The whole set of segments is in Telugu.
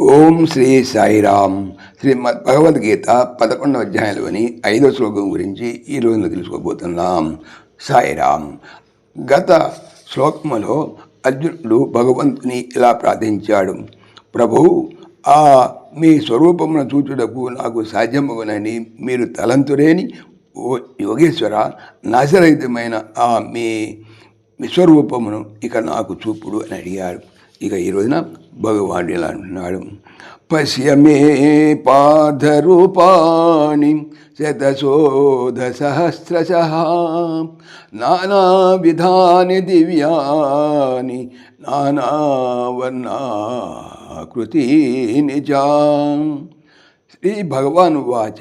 ఓం శ్రీ సాయిరామ్. శ్రీమద్ భగవద్గీత పదకొండవ అధ్యాయంలోని ఐదో శ్లోకం గురించి ఈ రోజున తెలుసుకోబోతున్నాం. సాయిరామ్. గత శ్లోకములో అర్జునుడు భగవంతుని ఇలా ప్రార్థించాడు. ప్రభు ఆ మీ స్వరూపమును చూచుటకు నాకు సాధ్యమవునని మీరు తలంతురేని ఓ యోగేశ్వర నాశరహితమైన ఆ మీ విశ్వరూపమును ఇక నాకు చూపుడు అని అడిగాడు. ఇక ఈ రోజున భగవానుడు ఇలా అంటున్నాడు. పశ్యమే పార్థరూపాణి శతశోధ సహస్రశ నానా విధాని దివ్యాని నానావర్ణాకృతి నిజా శ్రీ భగవాన్ వాచ.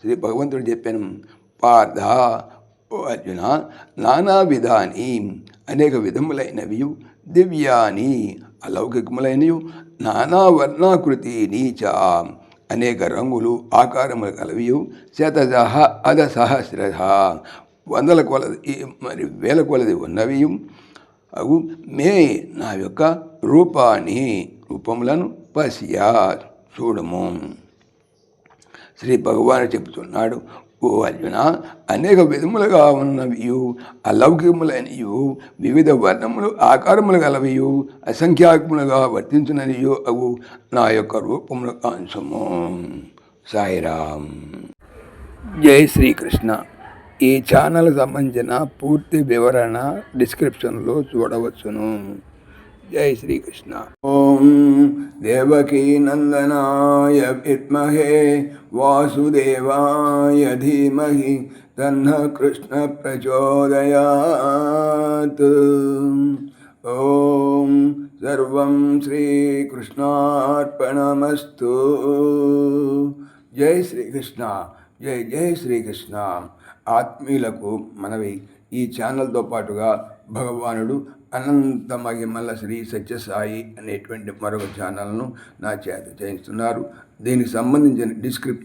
శ్రీ భగవంతుడు చెప్పాను పార్థ అర్జున నానా విధాని అనేక విధములైనవి దివ్యాని అలౌకికములైనవి నానా వర్ణాకృతి నీచ అనేక రంగులు ఆకారములు కలవి శతజ అధ సహస్ర వందల కొలది మరి వేల కొలది ఉన్నవి అవు మే నా యొక్క రూపాన్ని రూపములను పసియా. చూడము. శ్రీ భగవాను చెబుతున్నాడు ఓ అర్జున అనేక విధములుగా ఉన్నవియు అలౌకికములైనయు వివిధ వర్ణములు ఆకారములు గలవియు అసంఖ్యాకములుగా వర్తించినవియు అవు నా యొక్క రూపముల కాంశము సాయిరామ్. జై శ్రీకృష్ణ. ఈ ఛానల్ సంబంధించిన పూర్తి వివరణ డిస్క్రిప్షన్లో చూడవచ్చును. జై శ్రీకృష్ణ. ఓం దేవకీ నందనాయ విద్మహే వాసుదేవాయ ధీమహి తన్న కృష్ణ ప్రచోదయాత్ ఓం సర్వం శ్రీకృష్ణార్పణమస్తు జై శ్రీకృష్ణ జై జై శ్రీకృష్ణ ఆత్మీయులకు మనవి ఈ ఛానల్తో పాటుగా భగవానుడు అనంత మహిమల శ్రీ సత్యసాయి అనేటువంటి మరొక ఛానల్ను నా చేత చేయిస్తున్నారు. దీనికి సంబంధించిన డిస్క్రిప్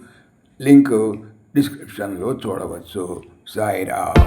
లింక్ డిస్క్రిప్షన్లో చూడవచ్చు. సాయిరామ్.